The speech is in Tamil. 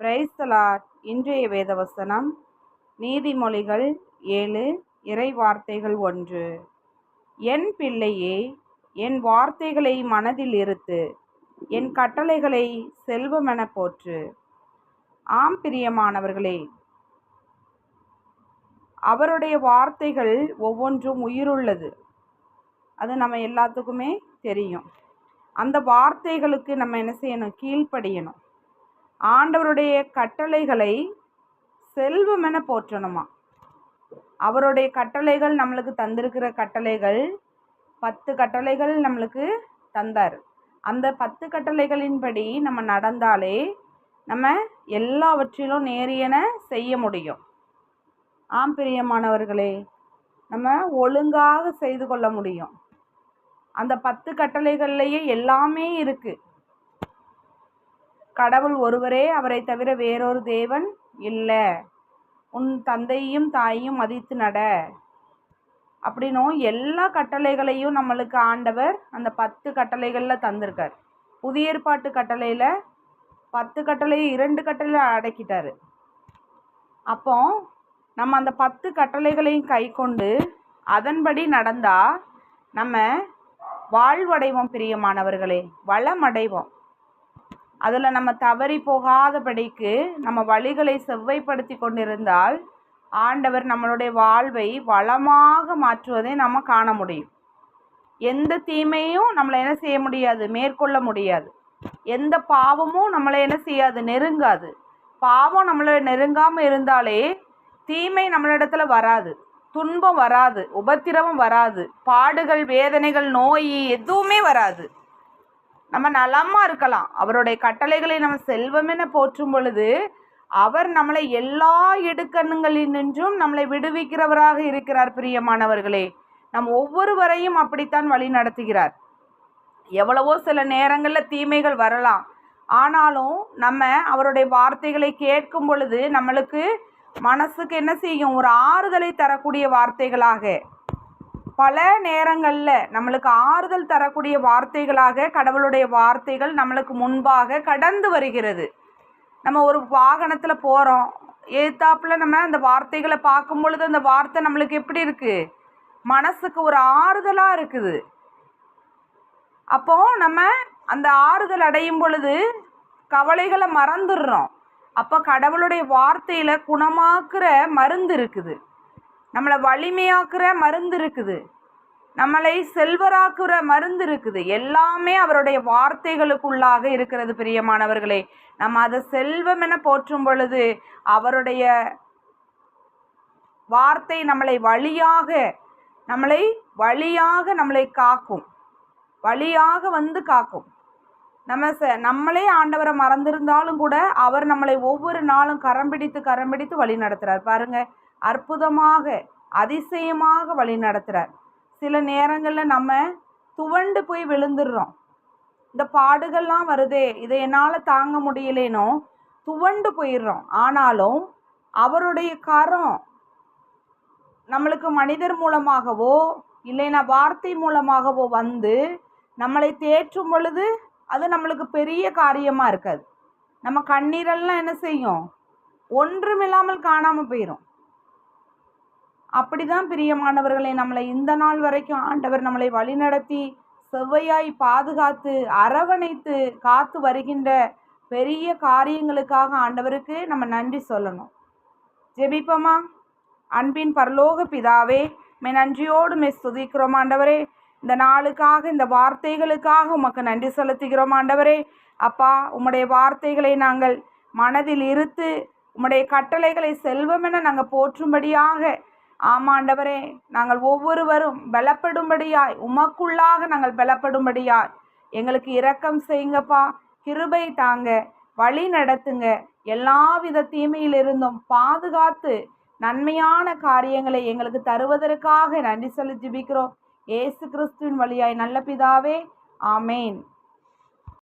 பிரைஸ்தலாட் இன்றைய வேதவசனம். நீதிமொழிகள் ஏழு இறை வார்த்தைகள் ஒன்று. என் பிள்ளையே என் வார்த்தைகளை மனதில் இருத்து என் கட்டளைகளை செல்வமென போற்று. ஆம் பிரியமானவர்களே. அவருடைய வார்த்தைகள் ஒவ்வொன்றும் உயிருள்ளது. அது நம்ம எல்லாத்துக்குமே தெரியும். அந்த வார்த்தைகளுக்கு நம்ம என்ன செய்யணும்? கீழ்ப்படியணும். ஆண்டவருடைய கட்டளைகளை செல்வமென போற்றணுமா? அவருடைய கட்டளைகள் நம்மளுக்கு தந்திருக்கிற கட்டளைகள் பத்து கட்டளைகள் நம்மளுக்கு தந்தார். அந்த பத்து கட்டளைகளின்படி நம்ம நடந்தாலே நம்ம எல்லாவற்றிலும் நேரியன செய்ய முடியும். ஆம் பிரியமானவர்களே நம்ம ஒழுங்காக செய்து கொள்ள முடியும். அந்த பத்து கட்டளைகள்லேயே எல்லாமே இருக்குது கடவுள் ஒருவரே அவரை தவிர வேறொரு தேவன் இல்லை. உன் தந்தையும் தாயையும் மதித்து நட. அப்படின்னும் எல்லா கட்டளைகளையும் நம்மளுக்கு ஆண்டவர் அந்த பத்து கட்டளைகளில் தந்திருக்கார். புதிய ஏற்பாட்டு கட்டளையில் பத்து கட்டளையை இரண்டு கட்டளை அடக்கிட்டார். அப்போ நம்ம அந்த பத்து கட்டளைகளையும் கை கொண்டு அதன்படி நடந்தால் நம்ம வாழ்வடைவோம் பிரியமானவர்களே வளமடைவோம். அதில் நம்ம தவறி போகாதபடிக்கு நம்ம வழிகளை செவ்வைப்படுத்தி கொண்டிருந்தால் ஆண்டவர் நம்மளுடைய வாழ்வை வளமாக மாற்றுவதை நம்ம காண முடியும். எந்த தீமையும் நம்மளை என்ன செய்ய முடியாது மேற்கொள்ள முடியாது. எந்த பாவமும் நம்மளை என்ன செய்யாது நெருங்காது. பாவம் நம்மளை நெருங்காமல் இருந்தாலே தீமை நம்மளிடத்துல வராது. துன்பம் வராது உபத்திரவம் வராது. பாடுகள் வேதனைகள் நோய் எதுவுமே வராது. நம்ம நலமாக இருக்கலாம். அவருடைய கட்டளைகளை நம்ம செல்வமென போற்றும் பொழுது அவர் நம்மளை எல்லா நின்றும் நம்மளை விடுவிக்கிறவராக இருக்கிறார் பிரியமானவர்களே. நம் ஒவ்வொருவரையும் அப்படித்தான் வழி நடத்துகிறார். எவ்வளவோ சில நேரங்களில் தீமைகள் வரலாம். ஆனாலும் நம்ம அவருடைய வார்த்தைகளை கேட்கும் பொழுது நம்மளுக்கு மனசுக்கு என்ன செய்யும்? ஒரு ஆறுதலை தரக்கூடிய வார்த்தைகளாக பல நேரங்களில் நம்மளுக்கு ஆறுதல் தரக்கூடிய வார்த்தைகளாக கடவுளுடைய வார்த்தைகள் நம்மளுக்கு முன்பாக கடந்து வருகிறது. நம்ம ஒரு வாகனத்தில் போகிறோம் ஏத்தாப்பில் நம்ம அந்த வார்த்தைகளை பார்க்கும் பொழுது அந்த வார்த்தை நம்மளுக்கு எப்படி இருக்குது மனசுக்கு ஒரு ஆறுதலாக இருக்குது. அப்போ நம்ம அந்த ஆறுதல் அடையும் பொழுது கவலைகளை மறந்துடுறோம். அப்போ கடவுளுடைய வார்த்தையில் குணமாக்குற மருந்து இருக்குது. நம்மளை வலிமையாக்குற மருந்து இருக்குது. நம்மளை செல்வராக்குற மருந்து இருக்குது. எல்லாமே அவருடைய வார்த்தைகளுக்குள்ளாக இருக்கிறது பிரியமானவர்களே. நம்ம அதை செல்வம் என போற்றும் பொழுது அவருடைய வார்த்தை நம்மளை வழியாக நம்மளை வழியாக நம்மளை காக்கும். வழியாக வந்து காக்கும். நம்ம ச நம்மளே ஆண்டவரை மறந்திருந்தாலும் கூட அவர் நம்மளை ஒவ்வொரு நாளும் கரம் பிடித்து கரம் பிடித்து வழி நடத்துகிறார் பாருங்கள் அற்புதமாக அதிசயமாக வழி நடத்துகிறார் சில நேரங்களில் நம்ம துவண்டு போய் விழுந்துடுறோம். இந்த பாடுகள்லாம் வருதே இதை என்னால் தாங்க முடியலேனோ துவண்டு போயிடுறோம். ஆனாலும் அவருடைய கரம் நம்மளுக்கு மனிதர் மூலமாகவோ இல்லைன்னா வார்த்தை மூலமாகவோ வந்து நம்மளை தேற்றும் பொழுது அது நம்மளுக்கு பெரிய காரியமாக இருக்காது. நம்ம கண்ணீரெல்லாம் என்ன செய்யும்? ஒன்றுமில்லாமல் காணாமல் போயிடும் அப்படிதான் பிரியமானவர்களை நம்மளை இந்த நாள் வரைக்கும் ஆண்டவர் நம்மளை வழிநடத்தி செவ்வையாய் பாதுகாத்து அரவணைத்து காத்து வருகின்ற பெரிய காரியங்களுக்காக ஆண்டவருக்கு நம்ம நன்றி சொல்லணும். ஜெபிப்போமா? அன்பின் பரலோக பிதாவே மே நன்றியோடு மே சுதிக்கிறோம் ஆண்டவரே. இந்த நாளுக்காக இந்த வார்த்தைகளுக்காக உமக்கு நன்றி செலுத்துகிறோம் ஆண்டவரே. அப்பா உம்முடைய வார்த்தைகளை நாங்கள் மனதில் இருத்து உம்முடைய கட்டளைகளை செல்வமென நாங்கள் போற்றும்படியாக ஆமாண்டவரே நாங்கள் ஒவ்வொருவரும் பலப்படும்படியாய் உமக்குள்ளாக நாங்கள் பலப்படும்படியாய். எங்களுக்கு இரக்கம் செய்யுங்கப்பா கிருபை தாங்க வழி நடத்துங்க. எல்லாவித தீமையிலிருந்தும் பாதுகாத்து நன்மையான காரியங்களை எங்களுக்கு தருவதற்காக நன்றி சொல்லி ஜிபிக்கிறோம். ஏசு கிறிஸ்துவின் வழியாய் நல்ல பிதாவே ஆமேன்.